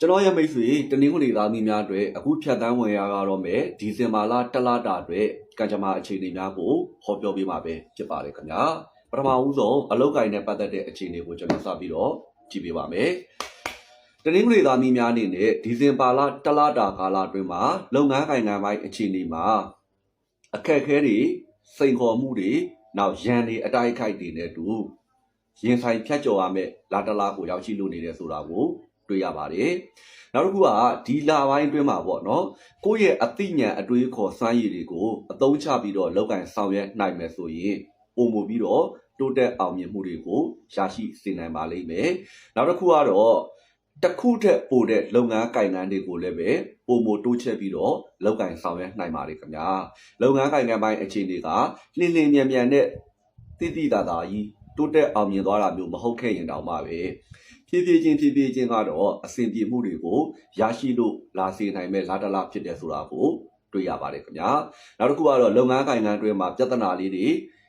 ကျွန်တော်ရဲ့မိတ်ဆွေတနင်္ဂနွေသားသမီးများအတွက်အခုဖြတ်တန်းဝင်ရတော့မယ်ဒီဇင်ဘာလတစ်လတာအတွက်ကံကြမ္မာအခြေအနေများကိုဟောပြောပေးမှာပဲဖြစ်ပါတယ်ခင်ဗျာပထမဦးဆုံးအလောက်ကိုင်းနဲ့ပတ်သက်တဲ့အခြေအနေကိုကျွန်တော်စပြီးတော့ကြည့်ပေးပါမယ်တနင်္ဂနွေသားသမီးများအနေနဲ့ဒီဇင်ဘာလတစ်လတာကာလအတွင်းမှာလုပ်ငန်းကိုင်ငံပိုင်းအခြေအနေမှာအခက်အခဲတွေစိန်ခေါ်မှုတွေနောက်ရန်တွေအတိုက်အခိုက်တွေနဲ့တူရင်ဆိုင်ဖြတ်ကျော်ရမယ့်လာတလားကိုရောက်ရှိလို့နေတယ်ဆိုတာကို တွေ့ရပါတယ်။နောက်တစ်ခုကဒီလာပိုင်းအတွင်းမှာပေါ့နော်။ကိုယ့်ရဲ့အသိဉာဏ်အတွေးခေါ်စွမ်းရည်တွေကိုအသုံးချပြီးတော့လောက်ကင်ဆောင်ရွက်နိုင်မယ်ဆိုရင်ပုံမူပြီးတော့တိုးတက်အောင်မြင်မှုတွေကိုရရှိစေနိုင်ပါလိမ့်မယ်။နောက်တစ်ခုကတော့တစ်ခုထက်ပိုတဲ့လုပ်ငန်းကိုင်ငန်းတွေကိုလည်းပဲပုံမတိုးချက်ပြီးတော့လောက်ကင်ဆောင်ရွက်နိုင်ပါလိမ့်ခင်ဗျာ။လုပ်ငန်းကိုင်ငန်းပိုင်းအခြေအနေကလင်းလင်းမြန်မြန်နဲ့တိတိတသာကြီးတိုးတက်အောင်မြင်သွားတာမျိုးမဟုတ်ခဲ့ရင်တောင်မှပဲ ဖြည်းဖြည်းချင်းဖြည်းဖြည်းချင်းကတော့အစဉ်ပြေမှုတွေကိုရရှိလို့လာစေနိုင်မဲ့လာတလာဖြစ်တယ်ဆိုတာကိုတွေ့ရပါတယ်ခင်ဗျာနောက်တစ်ခုကတော့လုပ်ငန်းကိုင်ငန်းအတွင်းမှာပြဿနာလေးတွေ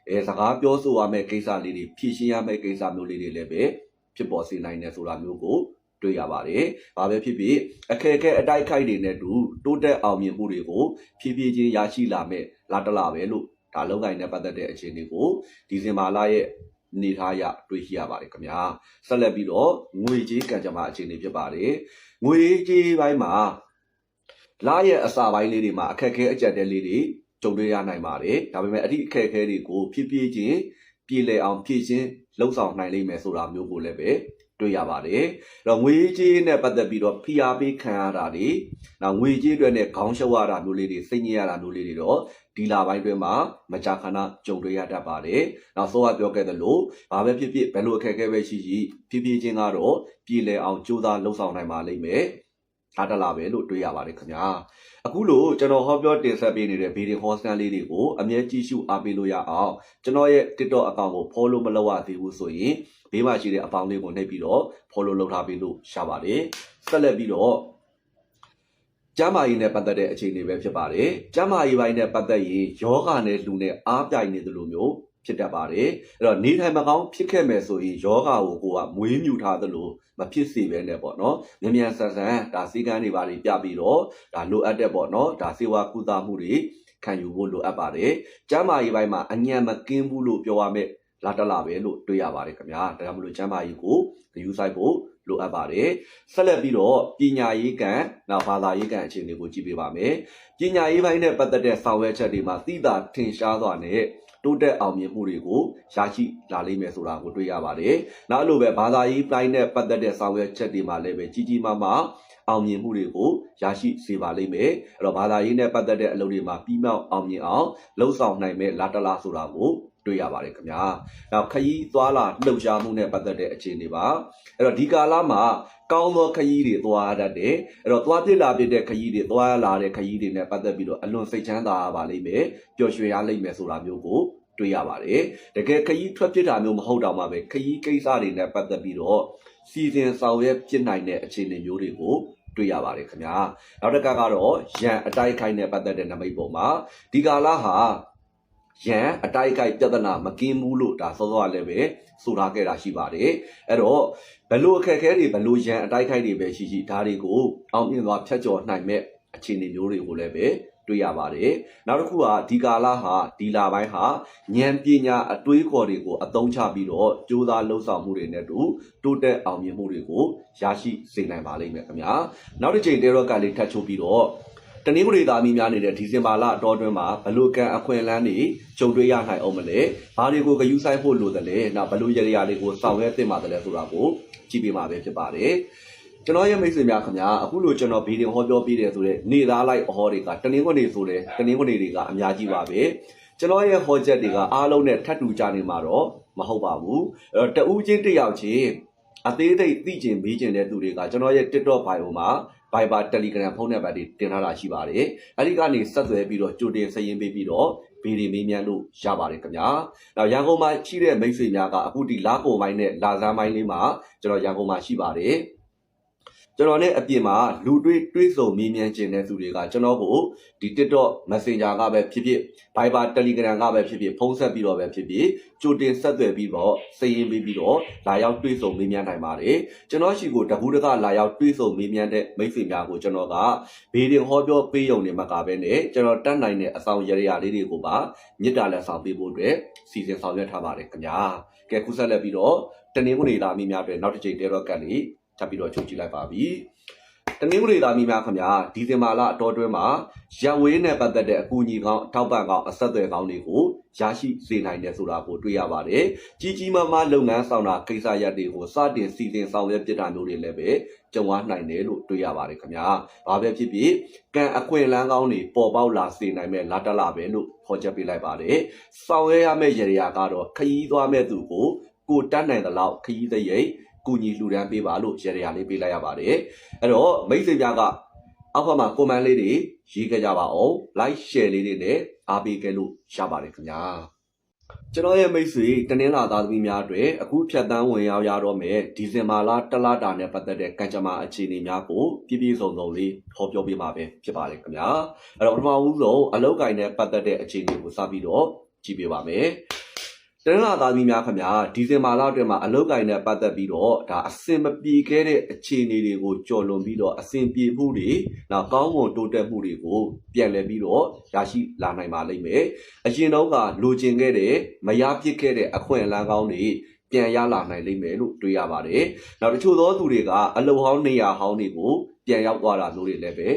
အဲစကားပြောဆိုရမယ့်ကိစ္စလေးတွေဖြည့်ရှင်းရမယ့်ကိစ္စမျိုးလေးတွေလည်းပဲဖြစ်ပေါ်စေနိုင်တယ်ဆိုတာမျိုးကိုတွေ့ရပါတယ်။ဘာပဲဖြစ်ဖြစ်အခက်အခဲအတိုက်ခိုက်တွေနဲ့တူတိုးတက်အောင်မြင်မှုတွေကိုဖြည်းဖြည်းချင်းရရှိလာမဲ့လာတလာပဲလို့ဒါလုံကိုင်းနဲ့ပတ်သက်တဲ့အခြေအနေကိုဒီဇင်ဘာလရဲ့ နေထားရတွေ့ရှိရပါတယ်ခင်ဗျာဆက်လက်ပြီးတော့ငွေကြေးကံကြမ္မာအခြေအနေဖြစ်ပါတယ်ငွေကြေးပိုင်းမှာလာရဲ့အစာပိုင်းလေးတွေမှာအခက်အခဲအကျက်တဲလေးတွေကြုံတွေ့ရနိုင်ပါတယ်ဒါပေမဲ့အဲ့ဒီအခက်အခဲတွေကိုဖြည်းဖြည်းချင်းပြည်လည်အောင်ဖြည့်ချင်းလှုပ်ဆောင်နိုင်လိမ့်မယ်ဆိုတာမျိုးကိုလည်းပဲ တွေ့ရပါတယ်။အဲ့တော့ငွေကြေးနဲ့ပတ်သက်ပြီးတော့ဖိအားပေးခံရတာတွေနောက်ငွေကြေးတွေနဲ့ခေါင်းရှုပ်ရတာမျိုးလေးတွေစိတ်ညစ်ရတာမျိုးလေးတွေတော့ဒီလာပိုင်းတွင်မှာမကြာခဏကြုံတွေ့ရတတ်ပါတယ်။နောက်ဆိုကပြောခဲ့သလိုဘာပဲဖြစ်ဖြစ်ဘယ်လိုအခက်အခဲပဲရှိရှိဖြည်းဖြည်းချင်းကတော့ပြည်လည်အောင်ကြိုးစားလှုပ်ဆောင်နိုင်ပါလိမ့်မယ်။ဒါတလာပဲလို့တွေ့ရပါတယ်ခင်ဗျာ။အခုလို့ကျွန်တော်ဟောပြောတင်ဆက်ပေးနေတဲ့ဗီဒီယိုဟောစကန်လေးတွေကိုအမြဲကြည့်ရှုအားပေးလို့ရအောင်ကျွန်တော်ရဲ့ TikTok အကောင့်ကို follow မလုပ်ရသေးဘူးဆိုရင် ဘေးမှာရှိတဲ့အပေါင်းလေးကိုနှိပ်ပြီးတော့ follow လုပ်ထားပေးလို့ရပါတယ်ဆက်လက်ပြီးတော့ကျမ်းမာရေးနဲ့ပတ်သက်တဲ့အခြေအနေပဲဖြစ်ပါတယ်ကျမ်းမာရေးပိုင်းနဲ့ပတ်သက်ရင်ယောဂနဲ့လူနဲ့အားပြိုင်နေသလိုမျိုးဖြစ်တတ်ပါတယ်အဲ့တော့နေထိုင်မကောင်းဖြစ်ခဲ့မယ်ဆိုရင်ယောဂကိုကိုကမွေးမြူထားသလိုမဖြစ်စေပဲနဲ့ပေါ့နော်မြန်မြန်ဆန်ဆန်ဒါစီကန်းတွေပါတွေပြပြီးတော့ဒါလိုအပ်တဲ့ပေါ့နော်ဒါစေဝါကုသမှုတွေခံယူဖို့လိုအပ်ပါတယ်ကျမ်းမာရေးပိုင်းမှာအညံမကင်းဘူးလို့ပြောရမယ် လာတလာပဲလို့တွေ့ရပါတယ်ခင်ဗျာဒါကြောင့်မလို့ကျမ်းမာရေးကိုဂရုစိုက်ဖို့လိုအပ်ပါတယ်ဆက်လက်ပြီးတော့ပညာရေးကံနောက်ဘာသာရေးကံအခြေအနေကိုကြည့်ပေးပါမယ်ပညာရေးပိုင်းနဲ့ပတ်သက်တဲ့ဆောင်ရွက်ချက်တွေမှာသိတာထင်ရှားစွာနဲ့တိုးတက်အောင်မြင်မှုတွေကိုရရှိလာလိမ့်မယ်ဆိုတာကိုတွေ့ရပါတယ်။နောက်လိုပဲဘာသာရေးပိုင်းနဲ့ပတ်သက်တဲ့ဆောင်ရွက်ချက်တွေမှာလည်းပဲကြီးကြီးမားမားအောင်မြင်မှုတွေကိုရရှိစေပါလိမ့်မယ်။အဲ့တော့ဘာသာရေးနဲ့ပတ်သက်တဲ့အလုပ်တွေမှာပြီးမြောက်အောင်မြင်အောင်လှုပ်ဆောင်နိုင်မဲ့လာတလားဆိုတာကို တွေ့ရပါတယ်ခင်ဗျာ။နောက်ခရီးသွားလာလှုပ်ရှားမှုနဲ့ပတ်သက်တဲ့အခြေအနေပါ။အဲ့တော့ဒီကာလမှာကောင်းသောခရီးတွေသွားတတ်တယ်။အဲ့တော့သွားပြစ်လာပြစ်တဲ့ခရီးတွေသွားလာတဲ့ခရီးတွေနဲ့ပတ်သက်ပြီးတော့အလွန်စိတ်ချမ်းသာပါလိမ့်မယ်။ပျော်ရွှင်ရလိမ့်မယ်ဆိုတာမျိုးကိုတွေ့ရပါတယ်။တကယ်ခရီးထွက်ပြစ်တာမျိုးမဟုတ်တော့မှပဲခရီးကိစ္စတွေနဲ့ပတ်သက်ပြီးတော့စီစဉ်ဆောင်ရွက်ပြစ်နိုင်တဲ့အခြေအနေမျိုးတွေကိုတွေ့ရပါတယ်ခင်ဗျာနောက်တစ်ခါကတော့ရန်အတိုက်ခိုက်နဲ့ပတ်သက်တဲ့နမိတ်ပုံမှာဒီကာလဟာ ရန်အတိုက်ခိုက်ပြဿနာမကင်းဘူးလို့ဒါစောစောကလည်းပဲဆိုထားခဲ့တာရှိပါတယ်အဲ့တော့ဘလို့အခက်အခဲတွေဘလို့ရန်အတိုက်ခိုက်တွေပဲရှိရှိဒါတွေကိုအောင်မြင်စွာဖျက်ကျော်နိုင်မဲ့အခြေအနေမျိုးတွေကိုလည်းပဲတွေ့ရပါတယ်နောက်တစ်ခုကဒီကာလဟာဒီလာပိုင်းဟာဉာဏ်ပညာအတွေးခေါ်တွေကိုအသုံးချပြီးတော့ကြိုးစားလှုပ်ဆောင်မှုတွေနဲ့တူတိုးတက်အောင်မြင်မှုတွေကိုရရှိစေနိုင်ပါလိမ့်မယ်ခင်ဗျာနောက်တစ်ချိန်တေရော့ကလေးထပ်ချိုးပြီးတော့ တနင်္ဂနွေသားမိများနေတဲ့ဒီဇင်ဘာလအတော်အတွင်းမှာဘလူကန်အခွင့်အလန်းတွေကြုံတွေ့ရနိုင်အောင်မလဲဘာတွေကိုဂယူးဆိုင်ဖို့လိုတယ်လဲနောက်ဘလူရရရာတွေကိုဆောင်ရွက်သင့်ပါတယ်လဲဆိုတာကိုကြည့်ပြမှာပဲဖြစ်ပါတယ်ကျွန်တော်ရဲ့မိတ်ဆွေများခင်ဗျာအခုလိုကျွန်တော်ဗီဒီယိုဟောပြောပြတယ်ဆိုတော့နေသားလိုက်အဟောတွေကတနင်္ဂနွေဆိုတယ်တနင်္ဂနွေတွေကအများကြီးပါပဲကျွန်တော်ရဲ့ဟောချက်တွေကအားလုံးနဲ့ထပ်တူကြနေမှာတော့မဟုတ်ပါဘူးအဲ့တော့တဦးချင်းတစ်ယောက်ချင်းအသေးစိတ်သိကျင်မေးကျင်တဲ့သူတွေကကျွန်တော်ရဲ့ TikTok bio မှာ Viber Telegram ဖုန်းနံပါတ်တွေတင်ထားတာရှိပါတယ်အဲ့ဒီကနေဆက်သွယ်ပြီးတော့ကြိုတင်စရင်ပေးပြီးတော့ဗီဒီမေးမြန်းလို့ရပါတယ်ခင်ဗျာ။နောက်ရန်ကုန်မှာရှိတဲ့မိတ်ဆွေများကအခုဒီလာကုန်ပိုင်းနဲ့လာဇန်းပိုင်းလေးမှာကျွန်တော်ရန်ကုန်မှာရှိပါတယ်။ ကျွန်တော်နဲ့အပြင်မှာလူတွေးတွေးဆုံမေးမြန်းခြင်းတဲ့သူတွေကကျွန်တော်ကိုဒီ TikTok Messenger ကပဲဖြစ်ဖြစ် Viber Telegram ကပဲဖြစ်ဖြစ်ဖုန်းဆက်ပြီးတော့ပဲဖြစ်ဖြစ်ကြိုတင်ဆက်သွယ်ပြီးတော့စည်ရင်ပေးပြီးတော့လာရောက်တွေးဆုံမေးမြန်းနိုင်ပါတယ်ကျွန်တော်ရှိကိုတကူးတကလာရောက်တွေးဆုံမေးမြန်းတဲ့မိတ်ဆွေများကိုကျွန်တော်ကဘေးရင်ဟောပြောပေးရုံနဲ့မကဘဲနဲ့ကျွန်တော်တတ်နိုင်တဲ့အဆောင်ရရလေးတွေကိုပါမြစ်တာလက်ဆောင်ပေးဖို့အတွက်စီစဉ်ဆောင်ရွက်ထားပါတယ်ခင်ဗျာကဲခုဆက်လက်ပြီးတော့တနင်္ဂနွေသားမိများအတွက်နောက်တစ်ချိန်တေတော့ကတ်လေး ထပ်ပြီးတော့ချုပ်ကြည့်လိုက်ပါပြီတနင်္ဂနွေသားမိများခင်ဗျာဒီဇင်ဘာလအတော်တွင်းမှာရက်ဝေးနဲ့ပတ်သက်တဲ့အကူအညီကောင်းအထောက်ပံ့ကောင်းအဆက်အသွယ်ကောင်းတွေကိုရရှိစေနိုင်တယ်ဆိုတာကိုတွေ့ရပါတယ်ကြီးကြီးမားမားလုပ်ငန်းဆောင်တာကိစ္စရပ်တွေကိုစတင်စီစဉ်ဆောင်ရွက်ပြတာမျိုးတွေလည်းပဲကြုံရနိုင်တယ်လို့တွေ့ရပါတယ်ခင်ဗျာဘာပဲဖြစ်ဖြစ်ကံအခွင့်အလန်းကောင်းတွေပေါ်ပေါက်လာစေနိုင်မဲ့လာတလာပဲလို့ဖော်ချက်ပေးလိုက်ပါတယ်ဆောင်ရွက်ရမယ့်ရရာကတော့ခရီးသွားမဲ့သူကိုကိုတတ်နိုင်တဲ့လောက်ခရီးသရိပ် ကူညီလှူဒန်းပေးပါလို့ရရာလေးပေးလိုက်ရပါတယ်အဲ့တော့မိတ်ဆွေများကအောက်ဘက်မှာ comment လေးတွေရေးခဲ့ကြပါအောင် like share လေးတွေနဲ့အားပေးခဲ့လို့ရပါတယ်ခင်ဗျာကျွန်တော်ရဲ့မိတ်ဆွေတနင်္လာသားသမီးများအတွက်အခုဖြတ်တန်းဝင်ရောက်ရတော့မယ်ဒီဇင်ဘာလတလတာနဲ့ပတ်သက်တဲ့ကံကြမ္မာအခြေအနေများကိုပြည့်ပြည့်စုံစုံလေးဟောပြောပေးမှာပဲဖြစ်ပါတယ်ခင်ဗျာအဲ့တော့ပထမဦးဆုံးအလောက်ကိုင်းနဲ့ပတ်သက်တဲ့အခြေအနေကိုစပြီးတော့ကြည့်ပေးပါမယ် တနင်္လာသားသမီးများခင်ဗျာဒီဇင်ဘာလအတွင်းမှာအလောက်ကိုင်းနဲ့ပတ်သက်ပြီးတော့ဒါအစင်မပြေခဲ့တဲ့အခြေအနေတွေကိုကြော်လွန်ပြီးတော့အစင်ပြေမှုတွေနောက်ကောင်းမွန်တိုးတက်မှုတွေကိုပြန်လည်ပြီးတော့ရရှိလာနိုင်ပါလိမ့်မယ်အရင်တော့ကလိုချင်ခဲ့တဲ့မရဖြစ်ခဲ့တဲ့အခွင့်အလမ်းကောင်းတွေပြန်ရလာနိုင်လိမ့်မယ်လို့တွေးရပါတယ်နောက်တချို့သောသူတွေကအလုံဟောင်းနေရာဟောင်းတွေကိုပြန်ရောက်သွားတာမျိုးတွေလည်းပဲ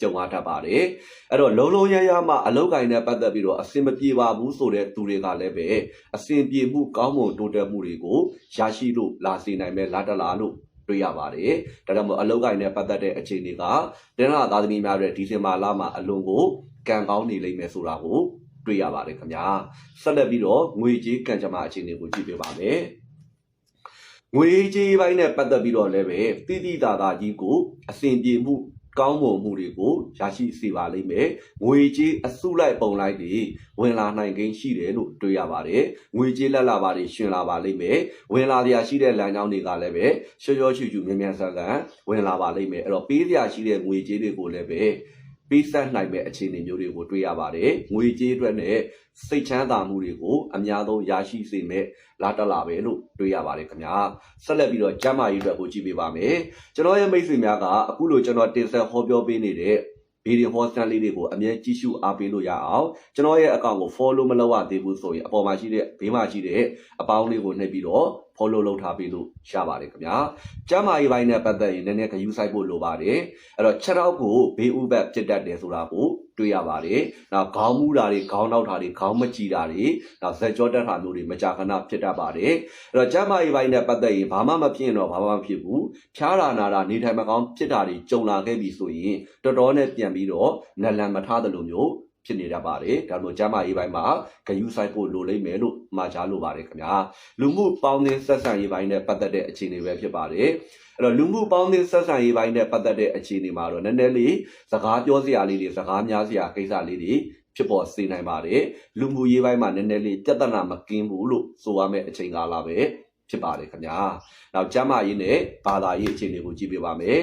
ကြုံရတတ်ပါတယ်အဲ့တော့လုံးလုံးရရမှအလောက်ကိုင်းနဲ့ပတ်သက်ပြီးတော့အစင်မပြေပါဘူးဆိုတဲ့သူတွေကလည်းပဲအစင်ပြေမှုကောင်းမွန်တိုးတက်မှုတွေကိုရရှိလို့လာစေနိုင်မဲ့လာတလာလို့တွေ့ရပါတယ်ဒါကြောင့်မို့အလောက်ကိုင်းနဲ့ပတ်သက်တဲ့အခြေအနေကတနင်္လာသားသမီးများရဲ့ဒီဇင်ဘာလမှာအလွန်ကိုကံကောင်းနေလိမ့်မယ်ဆိုတာကိုတွေ့ရပါတယ်ခင်ဗျာဆက်လက်ပြီးတော့ငွေကြေးကံကြမ္မာအခြေအနေကိုကြည့်ပြပါမယ်ငွေကြေးပိုင်းနဲ့ပတ်သက်ပြီးတော့လည်းပဲတိတိတာတာကြီးကိုအစဉ်ပြေမှု ကောင်းမွန်မှုတွေကိုရရှိစေပါလိမ့်မယ်။ငွေကြေးအစုလိုက်ပုံလိုက်တွေဝင်လာနိုင်ခြင်းရှိတယ်လို့တွေ့ရပါတယ်။ငွေကြေးလက်လာပါတွေရှင်လာပါလိမ့်မယ်။ဝင်လာတရားရှိတဲ့လမ်းကြောင်းတွေကလည်းပဲရှော့ရှော့ချူချူမြန်မြန်ဆန်ဆန်ဝင်လာပါလိမ့်မယ်။အဲ့တော့ပေးစရာရှိတဲ့ငွေကြေးတွေကိုလည်းပဲ ပေးဆက်နိုင်မဲ့အခြေအနေမျိုးတွေကိုတွေ့ရပါတယ်။ငွေကြေးအတွက်နဲ့စိတ်ချမ်းသာမှုတွေကိုအများဆုံးရရှိစေမဲ့လာတက်လာပဲလို့တွေ့ရပါတယ်ခင်ဗျာ။ဆက်လက်ပြီးတော့ကျမ်းမာရေးအတွက်ကိုကြည့်ပေးပါမယ်။ကျွန်တော်ရဲ့မိတ်ဆွေများကအခုလိုကျွန်တော်တင်ဆက်ဟောပြောပေးနေတဲ့ဗီဒီယိုဟောစတန်လေးတွေကိုအမြဲကြည့်ရှုအားပေးလို့ရအောင်ကျွန်တော်ရဲ့အကောင့်ကို follow မလုပ်ရသေးဘူးဆိုရင်အပေါ်မှာရှိတဲ့ဘေးမှာရှိတဲ့အပေါင်းလေးကိုနှိပ်ပြီးတော့ follow လုပ်ထားပေးလို့ရပါတယ်ခင်ဗျာကျမ်းမာရေးပိုင်းနဲ့ပတ်သက်ရင်နည်းနည်းဂရုစိုက်ဖို့လိုပါတယ်အဲ့တော့ခြေထောက်ကိုဘေးဥပတ်ဖြစ်တတ်တယ်ဆိုတာကိုတွေ့ရပါတယ်နောက်ခေါင်းမူတာတွေခေါင်းနောက်တာတွေခေါင်းမကြည်တာတွေနောက်ဇက်ကြောတက်တာမျိုးတွေမကြာခဏဖြစ်တတ်ပါတယ်အဲ့တော့ကျမ်းမာရေးပိုင်းနဲ့ပတ်သက်ရင်ဘာမှမဖြစ်ရင်တော့ဘာမှမဖြစ်ဘူးဖြားတာနာတာနေထိုင်မကောင်းဖြစ်တာတွေကြုံလာခဲ့ပြီဆိုရင်တော်တော်နဲ့ပြန်ပြီးတော့နလန်မထားတယ်လို့မျိုး ဖြစ်နေတတ်ပါတယ်ဒါလို့ကျမ်းမာရေးပိုင်းမှာဂယုဆိုင်ဖို့လိုလိမ့်မယ်လို့မှာကြားလိုပါတယ်ခင်ဗျာလူမှုပေါင်းသင်းဆက်ဆံရေးပိုင်းနဲ့ပတ်သက်တဲ့အခြေအနေပဲဖြစ်ပါတယ်အဲ့တော့လူမှုပေါင်းသင်းဆက်ဆံရေးပိုင်းနဲ့ပတ်သက်တဲ့အခြေအနေမှာတော့နည်းနည်းလေးစကားပြောစရာလေးတွေစကားများစရာကိစ္စလေးတွေဖြစ်ပေါ်စေနိုင်ပါတယ်လူမှုရေးပိုင်းမှာနည်းနည်းလေးပြဿနာမကင်းဘူးလို့ဆိုရမယ့်အချိန်ကာလပဲဖြစ်ပါတယ်ခင်ဗျာနောက်ကျမ်းမာရေးနဲ့ဘာသာရေးအခြေအနေကိုကြည့်ပြပါမယ်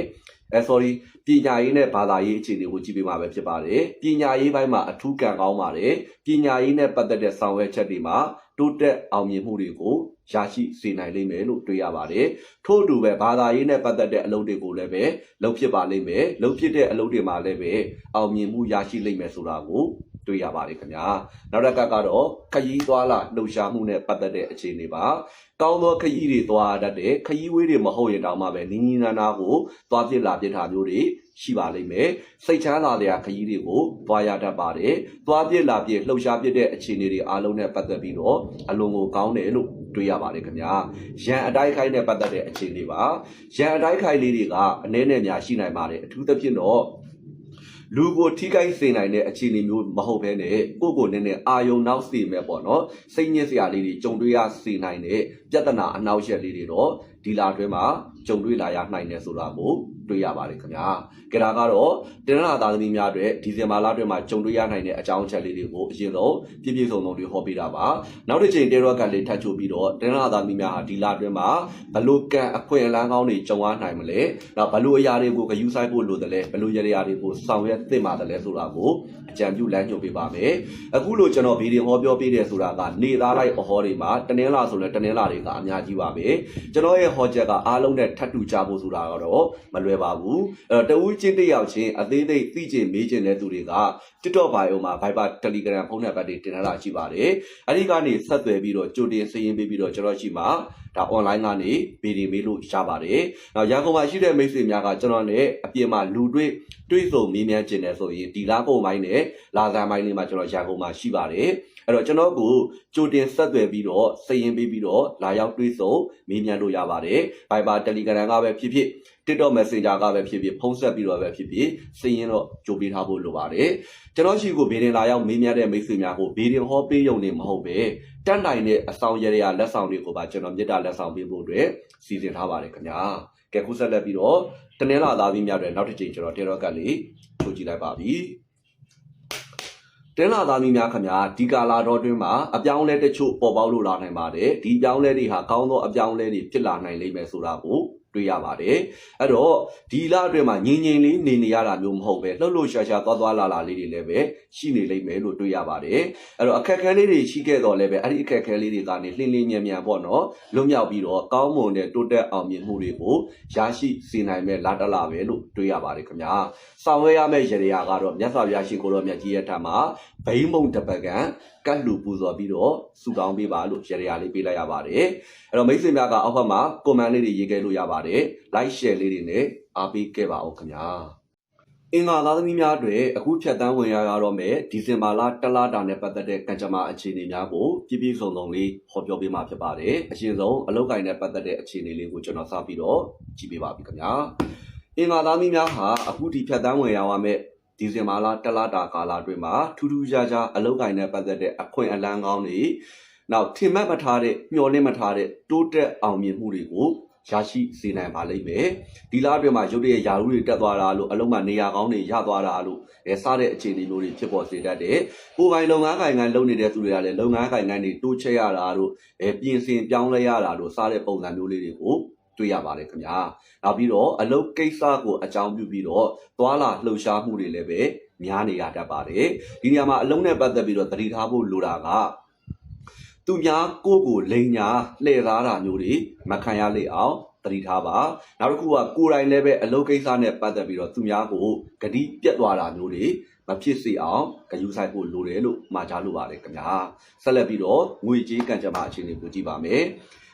အဲ sorry ပညာရေးနဲ့ဘာသာရေးအခြေအနေကိုကြည့်ပေးမှာပဲဖြစ်ပါတယ်ပညာရေးပိုင်းမှာအထူးကံကောင်းပါတယ်ပညာရေးနဲ့ပတ်သက်တဲ့ဆောင်ရွက်ချက်တွေမှာတိုးတက်အောင်မြင်မှုတွေကိုရရှိစေနိုင်လိမ့်မယ်လို့တွေ့ရပါတယ်ထို့အတူပဲဘာသာရေးနဲ့ပတ်သက်တဲ့အလုပ်တွေကိုလည်းပဲလုပ်ဖြစ်ပါလိမ့်မယ်လုပ်ဖြစ်တဲ့အလုပ်တွေမှာလည်းပဲအောင်မြင်မှုရရှိလိမ့်မယ်ဆိုတာကို တွေ့ရပါတယ်ခင်ဗျာနောက်တစ်ခါကတော့ခရီးသွားလာလှုပ်ရှားမှုနဲ့ပတ်သက်တဲ့အခြေအနေပါကောင်းသောခရီးတွေသွားတတ်တယ်ခရီးဝေးတွေမဟုတ်ရင်တောင်မှပဲနီးနီးနားနားကိုသွားပြစ်လာပြစ်တာမျိုးတွေရှိပါလိမ့်မယ်စိတ်ချမ်းသာတဲ့ခရီးတွေကိုသွားရတတ်ပါတယ်သွားပြစ်လာပြစ်လှုပ်ရှားပြစ်တဲ့အခြေအနေတွေအားလုံးနဲ့ပတ်သက်ပြီးတော့အလွန်ကိုကောင်းတယ်လို့တွေ့ရပါတယ်ခင်ဗျာရန်အတိုက်ခိုက်နဲ့ပတ်သက်တဲ့အခြေအနေပါရန်အတိုက်ခိုက်လေးတွေကအနည်းနဲ့များရှိနိုင်ပါတယ်အထူးသဖြင့်တော့ လူကိုထိခိုက်စေနိုင်တဲ့အခြေအနေမျိုးမဟုတ်ဘဲနဲ့ကိုယ့်ကိုယ်နဲ့နဲ့အာယုံနောက်စေမဲ့ပေါ့နော်စိတ်ညစ်စရာလေးတွေကြုံတွေ့ရစေနိုင်တဲ့ပြဿနာအနောက်ရက်လေးတွေတော့ဒီလာတွဲမှာ ကြုံတွေ့လာရနိုင်တယ်ဆိုတာကိုတွေ့ရပါတယ်ခင်ဗျာကြဒါကတော့တင်ရသားသမီးများအတွက်ဒီဇင်ဘာလအတွင်းမှာကြုံတွေ့ရနိုင်တဲ့အကြောင်းအချက်လေးတွေကိုအရင်ဆုံးပြည့်ပြည့်စုံစုံတွေဟောပေးတာပါနောက်တစ်ချိန်တေရော့ကတ်လေးထပ်ချိုးပြီးတော့တင်ရသားသမီးများဟာဒီလအတွင်းမှာဘလို့ကံအခွင့်အလန်းကောင်းတွေကြုံရနိုင်မလဲနောက်ဘလို့အရာတွေကိုဂယူဆိုင်ဖို့လိုတယ်လဲဘလို့ရရာတွေကိုဆောင်ရွက်သင့်ပါတယ်လဲဆိုတာကိုအကြံပြုလမ်းညွှန်ပေးပါမယ်အခုလိုကျွန်တော်ဗီဒီယိုဟောပြောပေးတယ်ဆိုတာကနေသားလိုက်အဟောတွေမှာတနင်္လာဆိုလဲတနင်္လာတွေကအများကြီးပါပဲကျွန်တော်ရဲ့ဟောချက်ကအားလုံးနဲ့ထပ်တူကြဖို့ဆိုတာကတော့မလွယ်ပါဘူးအဲ့တော့တဦးချင်းတစ်ယောက်ချင်းအသေးသေးသိချင်မေးချင်တဲ့သူတွေက TikTok bio မှာ Viber Telegram ဖုန်းနံပါတ်တွေတင်ထားတာရှိပါတယ်အဲ့ဒီကနေဆက်သွယ်ပြီးတော့ကြိုတင်စာရင်းပေးပြီးတော့ကျွန်တော်ရှိမှာဒါ online ကနေဗီဒီမေးလို့ရပါတယ်။နောက်ရန်ကုန်မှာရှိတဲ့မိတ်ဆွေများကကျွန်တော်နဲ့အပြင်မှာလူတွေ့တွေ့ဆုံမေးမြန်းခြင်းနဲ့ဆိုရင်ဒီလားကုန်ပိုင်းနဲ့လာဇန်ပိုင်းလေးမှာကျွန်တော်ရန်ကုန်မှာရှိပါတယ်။ အဲ့တော့ကျွန်တော်ကိုကြိုတင်ဆက်သွယ်ပြီးတော့စာရင်းပေးပြီးတော့လာရောက်တွေ့ဆုံမေးမြန်းလို့ရပါတယ်။ Viber Telegram ကပဲဖြစ်ဖြစ် TikTok Messenger ကပဲဖြစ်ဖြစ်ဖုန်းဆက်ပြီးတော့ပဲဖြစ်ဖြစ်စာရင်းတော့ကြိုပေးထားဖို့လိုပါတယ်။ကျွန်တော်ရှိကိုဗီဒီယိုလာရောက်မေးမြန်းတဲ့မိတ်ဆွေများကိုဗီဒီယိုဟောပေးရုံနဲ့မဟုတ်ပဲတက်နိုင်တဲ့အဆောင်ရရလက်ဆောင်တွေကိုပါကျွန်တော်မြတ်တာလက်ဆောင်ပေးဖို့အတွက်စီစဉ်ထားပါတယ်ခင်ဗျာကဲခုဆက်လက်ပြီးတော့တနင်္လာသားပြီးများတွေနောက်တစ်ချိန်ကျွန်တော်တေရော့ကတ်လေးထုတ်ကြည့်လိုက်ပါပြီ တင်းလာသားမီးများခင်ဗျာဒီကာလာတော့တွင်းမှာအပြောင်းလဲတချို့ပေါ်ပေါက်လို့လာနိုင်ပါတယ်ဒီအပြောင်းလဲတွေဟာကောင်းသောအပြောင်းလဲတွေဖြစ်လာနိုင်လိမ့်မယ်ဆိုတာကို တွေ့ရပါတယ်အဲ့တော့ဒီလအတွင်းမှာငြိမ်ငြိမ်လေးနေနေရတာမျိုးမဟုတ်ပဲလှုပ်လှုပ်ရှားရှားသွားသွားလာလာလေးတွေလည်းပဲရှိနေလိမ့်မယ်လို့တွေ့ရပါတယ်အဲ့တော့အခက်အခဲလေးတွေရှိခဲ့တော့လည်းပဲအဲ့ဒီအခက်အခဲလေးတွေကနေလှင်းလှင်းမြန်မြန်ပေါ့နော်လွတ်မြောက်ပြီးတော့ကောင်းမွန်တဲ့တိုးတက်အောင်မြင်မှုတွေကိုရရှိစေနိုင်မဲ့လာတလာပဲလို့တွေ့ရပါတယ်ခင်ဗျာဆောင်ရွက်ရမယ့်ရရာကတော့မြတ်စွာဘုရားရှင်ကိုတော်မြတ်ကြီးရဲ့ထံမှာဘိမ့်မုံတပကံ ကတ်လူပူဇော်ပြီးတော့ဆုတောင်းပေးပါလို့ရရာလေးပေးလိုက်ရပါတယ်အဲ့တော့မိတ်ဆွေများကအောက်ဘက်မှာ comment လေးတွေရေးခဲ့လို့ရပါတယ် like share လေးတွေနဲ့အားပေးခဲ့ပါအောင်ခင်ဗျာအင်္ဂါသားသမီးများတွေအခုဖြတ်တန်းဝင်ရရတော့မယ်ဒီဇင်ဘာလတလတာနဲ့ပတ်သက်တဲ့ကံကြမ္မာအခြေအနေများကိုပြည့်ပြည့်စုံစုံလေးဟောပြောပေးမှာဖြစ်ပါတယ်အရင်ဆုံးအလောက်ကိုင်းနဲ့ပတ်သက်တဲ့အခြေအနေလေးကိုကျွန်တော်စပြီးတော့ကြည့်ပေးပါပြီခင်ဗျာအင်္ဂါသားသမီးများဟာအခုဒီဖြတ်တန်းဝင်ရရမယ် ဒီဇင်ဘာလတလတာကာလအတွင်းမှာထူးထူးခြားခြားအလောက်ကိုင်းနဲ့ပတ်သက်တဲ့အခွင့်အလန်းကောင်းတွေနောက်ထင်မှတ်မထားတဲ့မျှော်လင့်မထားတဲ့တိုးတက်အောင်မြင်မှုတွေကိုရရှိစေနိုင်ပါလိမ့်မယ်ဒီလားအတွင်းမှာရုပ်တရက်ယာရုတွေတက်သွားတာလို့အလုံးမှာနေရာကောင်းတွေရသွားတာလို့အဲစတဲ့အခြေအနေမျိုးတွေဖြစ်ပေါ်စေတတ်တယ်ကိုယ်ပိုင်လုပ်ငန်းကိုင်ငန်းလုပ်နေတဲ့သူတွေကလည်းလုပ်ငန်းကိုင်ငန်းတွေတိုးချဲ့ရတာတို့အဲပြင်ဆင်ပြောင်းလဲရတာတို့စတဲ့ပုံစံမျိုးလေးတွေကို တွေ့ရပါတယ်ခင်ဗျာနောက်ပြီးတော့အလုတ်ကိစ္စကိုအကြောင်းပြုပြီးတော့သွာလာလှုပ်ရှားမှုတွေလည်းပဲများနေရတတ်ပါတယ်ဒီနေရာမှာအလုံးနဲ့ပတ်သက်ပြီးတော့သတိထားဖို့လိုတာကသူများကိုယ့်ကိုလိန်ညာလှည့်သားတာမျိုးတွေမခံရလေအောင်တတိထားပါနောက်တစ်ခုကကိုယ်တိုင်လည်းပဲအလုပ်ကိစ္စနဲ့ပတ်သက်ပြီးတော့သူများကိုဂတိပြတ်သွားတာမျိုးတွေမဖြစ်စေအောင်ဂရုစိုက်ဖို့လိုတယ်လို့မှာကြားလိုပါတယ်ခင်ဗျာဆက်လက်ပြီးတော့ငွေကြေးကံကြမ္မာအခြေအနေကိုကြည့်ပါမယ်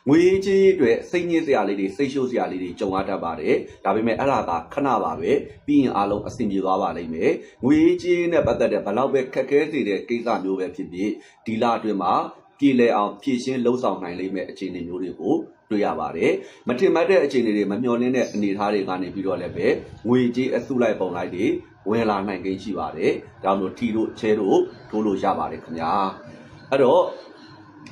ငွေကြေးအတွက်စိတ်ညစ်စရာလေးတွေစိတ်ရှုပ်စရာလေးတွေကြုံရတတ်ပါတယ်ဒါပေမဲ့အဲ့ဒါကခဏပါပဲပြီးရင်အားလုံးအဆင်ပြေသွားပါလိမ့်မယ်ငွေကြေးနဲ့ပတ်သက်တဲ့ဘလောက်ပဲခက်ခဲစေတဲ့ကိစ္စမျိုးပဲဖြစ်ဖြစ်ဒီလအတွင်းမှာပြည်လဲအောင်ဖြည့်ရှင်းလှုပ်ဆောင်နိုင်လိမ့်မယ့်အခြေအနေမျိုးတွေကိုတွေ့ရပါတယ်။မထင်မှတ်တဲ့အခြေအနေတွေမမျှော်လင့်တဲ့အနေအထားတွေကနေပြီးတော့လည်းပဲငွေကြေးအစုလိုက်ပုံလိုက်တွေဝင်လာနိုင်ကိန်းရှိပါတယ်။ဒါလို့ထီတို့ချဲတို့ထိုးလို့ရပါတယ်ခင်ဗျာ။အဲ့တော့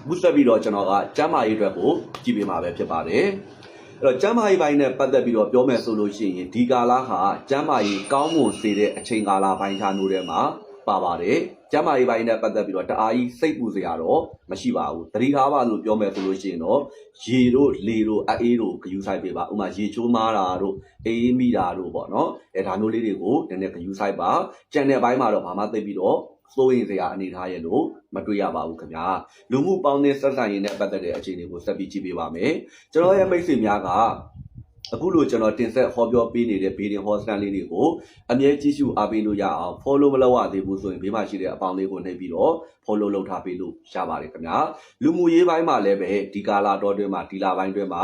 ဘုဆက်ပြီးတော့ကျွန်တော်ကကျမ်းမာရေးအတွက်ကိုကြည့်ပေးမှာပဲဖြစ်ပါတယ်။အဲ့တော့ကျမ်းမာရေးပိုင်းနဲ့ပတ်သက်ပြီးတော့ပြောမယ်ဆိုလို့ရှိရင်ဒီကာလဟာကျမ်းမာရေးကောင်းမွန်စေတဲ့အချိန်ကာလပိုင်းခြားမျိုးတွေမှာပါပါတယ်ကျမ်းမာရေးပိုင်းနဲ့ပတ်သက်ပြီးတော့တအားကြီးစိတ်ပူစရာတော့မရှိပါဘူးတတိထားပါလို့ပြောမယ်ဆိုလို့ရှိရင်တော့ရေတို့လေတို့အေးတို့ဂယူဆိုင်ပေးပါဥမာရေချိုးမားတာတို့အေးမိတာတို့ပေါ့နော်အဲဒါမျိုးလေးတွေကိုနည်းနည်းဂယူဆိုင်ပါကြံတဲ့ဘိုင်းမှာတော့ဘာမှသိပြီးတော့ စိုးရင်စရာအနေထားရဲ့လို့မတွေ့ရပါဘူးခင်ဗျာလူမှုပေါင်းသင်းဆက်ဆံရေးနဲ့ပတ်သက်တဲ့အခြေအနေကိုဆက်ပြီးကြည့်ပေးပါမယ်ကျွန်တော်ရဲ့မိတ်ဆွေများကအခုလိုကျွန်တော်တင်ဆက်ဟောပြောပေးနေတဲ့ဗီဒီယိုဟောစတန်လေးတွေကိုအမြဲကြည့်ရှုအားပေးလို့ရအောင် follow မလုပ်ရသေးဘူးဆိုရင်ဘေးမှာရှိတဲ့အပေါင်းလေးကိုနှိပ်ပြီးတော့ follow လုပ်ထားပေးလို့ရပါတယ်ခင်ဗျာလူမှုရေးပိုင်းမှာလည်းပဲဒီကာလာတော်တွင်းမှာဒီလာပိုင်းတွင်းမှာ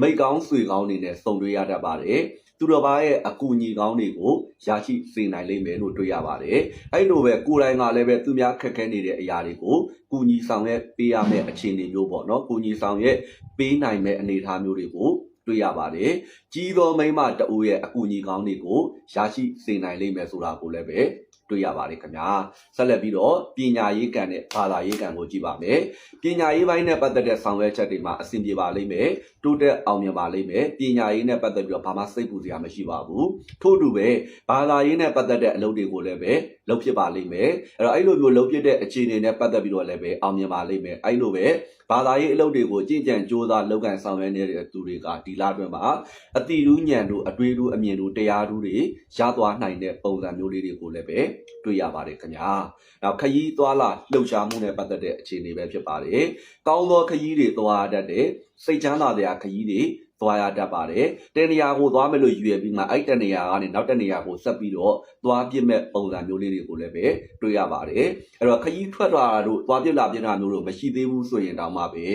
မိတ်ကောင်းဆွေကောင်းနေနဲ့စုံတွေ့ရတတ်ပါတယ် သူတော်ဘာရဲ့အကူအညီကောင်းတွေကိုရရှိစေနိုင်လိမ့်မယ်လို့တွေ့ရပါတယ်။အဲ့လိုပဲကိုယ်တိုင်ကလည်းပဲသူများခက်ခဲနေတဲ့အရာတွေကိုကူညီဆောင်ရွက်ပေးရမယ့်အခြေအနေမျိုးပေါ့နော်။ကူညီဆောင်ရွက်ပေးနိုင်မယ့်အနေအထားမျိုးတွေကိုတွေ့ရပါတယ်။ကြီးသောမိမတအူရဲ့အကူအညီကောင်းတွေကိုရရှိစေနိုင်လိမ့်မယ်ဆိုတာကိုလည်းပဲ တွေ့ရပါတယ်ခင်ဗျာဆက်လက်ပြီးတော့ပညာရေးကံနဲ့ဘာသာရေးကံကိုကြည့်ပါမယ်ပညာရေးပိုင်းနဲ့ပတ်သက်တဲ့ဆောင်ရွက်ချက်တွေမှာအဆင်ပြေပါလိမ့်မယ်တိုးတက်အောင်မြင်ပါလိမ့်မယ်ပညာရေးနဲ့ပတ်သက်ပြီးတော့ဘာမှစိတ်ပူစရာမရှိပါဘူးထို့အတူပဲဘာသာရေးနဲ့ပတ်သက်တဲ့အလုပ်တွေကိုလည်းပဲလုပ်ဖြစ်ပါလိမ့်မယ်အဲ့တော့အဲ့လိုမျိုးလုပ်ဖြစ်တဲ့အခြေအနေနဲ့ပတ်သက်ပြီးတော့လည်းပဲအောင်မြင်ပါလိမ့်မယ်အဲ့လိုပဲဘာသာရေးအလုပ်တွေကိုကြင်ကြံကြိုးစားလုပ်ကန်ဆောင်ရွက်နေတဲ့သူတွေကဒီလအတွင်းမှာအတိရူးညံတို့အတွေ့အကြုံအမြင်တို့တရားတို့တွေရသွားနိုင်တဲ့ပုံစံမျိုးလေးတွေကိုလည်းပဲတွေ့ရပါတယ်ခင်ဗျာ။နောက်ခရီးသွားလာလှုပ်ရှားမှုနဲ့ပတ်သက်တဲ့အခြေအနေပဲဖြစ်ပါတယ်။ကောင်းသောခရီးတွေသွားတတ်တဲ့စိတ်ချမ်းသာတဲ့ခရီးတွေ သွားရတတ်ပါတယ်။တနေရာကိုသွားမယ်လို့ယူရပြီးမှအဲ့တနေရာကနေနောက်တနေရာကိုဆက်ပြီးတော့သွားပြစ်မဲ့ပုံစံမျိုးလေးတွေကိုလည်းပဲတွေ့ရပါတယ်။အဲ့တော့ခရီးထွက်သွားတာတို့သွားပြစ်လာပြစ်တာမျိုးတို့မရှိသေးဘူးဆိုရင်တောင်မှပဲ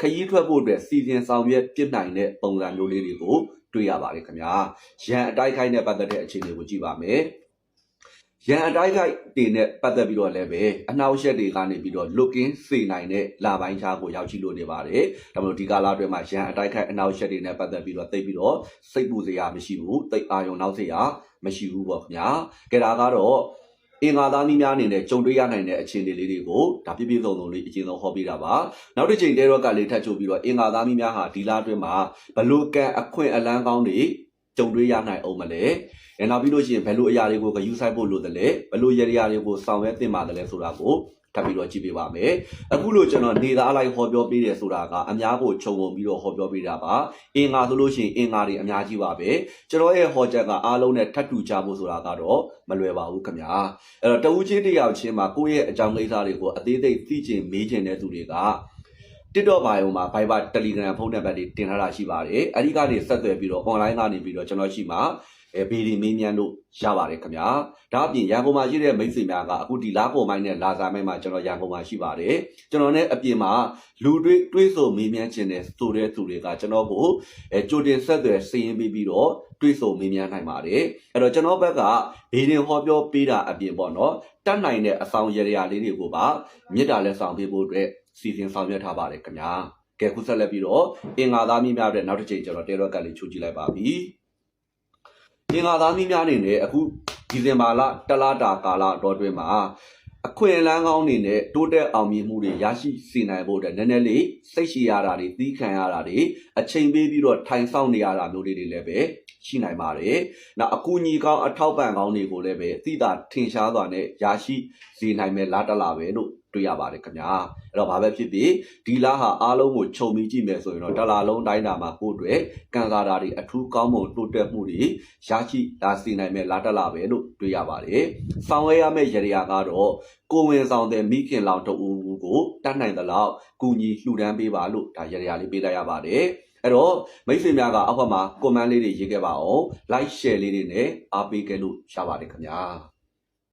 ခရီးထွက်ဖို့အတွက်စီစဉ်ဆောင်ရွက်ပြစ်နိုင်တဲ့ပုံစံမျိုးလေးတွေကိုတွေ့ရပါတယ်ခင်ဗျာ။ရန်အတိုက်ခိုက်နဲ့ပတ်သက်တဲ့အခြေအနေကိုကြည့်ပါမယ်။ ရန်အတိုက်ခိုက်တွေနဲ့ပတ်သက်ပြီးတော့လည်းပဲအနှောက်အယှက်တွေကနေပြီးတော့ looking စေနိုင်တဲ့လာပိုင်းခြားကိုရောက်ရှိလို့နေပါတယ်။ဒါမှမဟုတ်ဒီကာလအတွင်းမှာရန်အတိုက်ခိုက်အနှောက်အယှက်တွေနဲ့ပတ်သက်ပြီးတော့သိပြီးတော့စိတ်ပူစရာမရှိဘူး။သိအာယုံနောက်စရာမရှိဘူးပေါ့ခင်ဗျာ။ကဲဒါကတော့အင်္ဂါသားနည်းများအနေနဲ့ကြုံတွေ့ရနိုင်တဲ့အခြေအနေလေးတွေကိုဒါပြည့်ပြည့်စုံစုံလေးအကျဉ်းဆုံးဟောပြတာပါနောက်တစ်ချိန်တဲရော့ကလေးထပ်ချုပ်ပြီးတော့အင်္ဂါသားနည်းများဟာဒီလားအတွင်းမှာဘလို့ကံအခွင့်အလန်းကောင်းတွေကြုံတွေ့ရနိုင်အောင်မလဲ အဲနောက်ပြီးလို့ရှိရင်ဘယ်လိုအရာတွေကိုဂယူဆိုင်ဖို့လိုတယ်လဲဘယ်လိုရရတွေကိုဆောင်ရွက်သင့်ပါတယ်လဲဆိုတာကိုထပ်ပြီးတော့ကြည့်ပေးပါမယ်အခုလို့ကျွန်တော်နေသားလိုက်ဟောပြောပေးတယ်ဆိုတာကအများကိုခြုံငုံပြီးတော့ဟောပြောပေးတာပါအင်္ဂါဆိုလို့ရှိရင်အင်္ဂါတွေအများကြီးပါပဲကျွန်တော်ရဲ့ဟောချက်ကအားလုံးနဲ့ထပ်တူကြဖို့ဆိုတာကတော့မလွယ်ပါဘူးခင်ဗျာအဲ့တော့တဦးချင်းတယောက်ချင်းမှာကိုယ့်ရဲ့အကြောင်းကိစ္စတွေကိုအသေးစိတ်သိချင်မေးချင်တဲ့သူတွေက TikTok ဘာယုံမှာ Viber Telegram ဖုန်းနံပါတ်တွေတင်ထားတာရှိပါတယ်။အဲဒီကနေဆက်သွယ်ပြီးတော့ online ကနေပြီးတော့ကျွန်တော်ရှိမှာ အဲဗီဒီမင်းမြန်လို့ရပါတယ်ခင်ဗျာ။ဒါအပြင်ရန်ကုန်မှာရှိတဲ့မိတ်ဆွေများကအခုဒီလာပေါ်မိုင်းနဲ့လာစာမိုင်းမှာကျွန်တော်ရန်ကုန်မှာရှိပါတယ်။ကျွန်တော်နဲ့အပြင်မှာလူတွေတွေးဆိုမင်းမြန်ခြင်းတဲ့ဆိုတဲ့သူတွေကကျွန်တော်ကိုအဲကြိုတင်ဆက်သွယ်စီရင်ပြီးပြီးတော့တွေးဆိုမင်းမြန်နိုင်ပါတယ်။အဲ့တော့ကျွန်တော်ဘက်ကဗီဒီဟောပြောပေးတာအပြင်ပေါ့နော်။တတ်နိုင်တဲ့အဆောင်ရရလေးတွေကိုပါမြစ်တာလက်ဆောင်ပေးဖို့အတွက်စီစဉ်ဆောင်ရွက်ထားပါတယ်ခင်ဗျာကဲခုဆက်လက်ပြီးတော့အင်္ဂါသားမိများတဲ့နောက်တစ်ချိန်ကျွန်တော်တဲရော့ကတ်လေးချိုးကြည့်လိုက်ပါပြီ အင်္ဂါသားမိများအနေနဲ့အခုဒီဇင်ဘာလတလတာကာလအတော်အတွင်းမှာအခွင့်အလန်းကောင်းနေနဲ့တိုးတက်အောင်မြင်မှုတွေရရှိစေနိုင်ဖို့အတွက်နည်းနည်းလေးစိတ်ရှိရတာတွေသီးခံရတာတွေအချိန်ပေးပြီးတော့ထိုင်ဆောင်နေရတာမျိုးလေးတွေလည်းပဲရှိနိုင်ပါတယ်။နောက်အကူအညီကောင်းအထောက်ပံ့ကောင်းတွေကိုလည်းပဲသိတာထင်ရှားစွာနဲ့ရရှိစေနိုင်မယ်လားတလားပဲလို့ တွေ့ရပါတယ်ခင်ဗျာ။အဲ့တော့ဘာပဲဖြစ်ဖြစ်ဒီလားဟာအားလုံးကိုခြုံပြီးကြည့်မယ်ဆိုရင်တော့တလားလုံးတိုင်းတာမှာကိုယ့်အတွက်ကံစားတာတွေအထူးကောင်းမွန်တိုးတက်မှုတွေရရှိလာစေနိုင်မယ်လားတလားပဲလို့တွေ့ရပါတယ်။ဆောင်ရွက်ရမယ့်ရရာကတော့ကိုဝင်ဆောင်တဲ့မိခင်လောင်တူကိုတတ်နိုင်သလောက်ကူညီလှူဒန်းပေးပါလို့ဒါရရာလေးပေးလိုက်ရပါတယ်။အဲ့တော့မိတ်ဆွေများကအောက်ဘက်မှာ comment လေးတွေရေးခဲ့ပါအောင် like share လေးတွေနဲ့အားပေးခဲ့လို့ရပါတယ်ခင်ဗျာ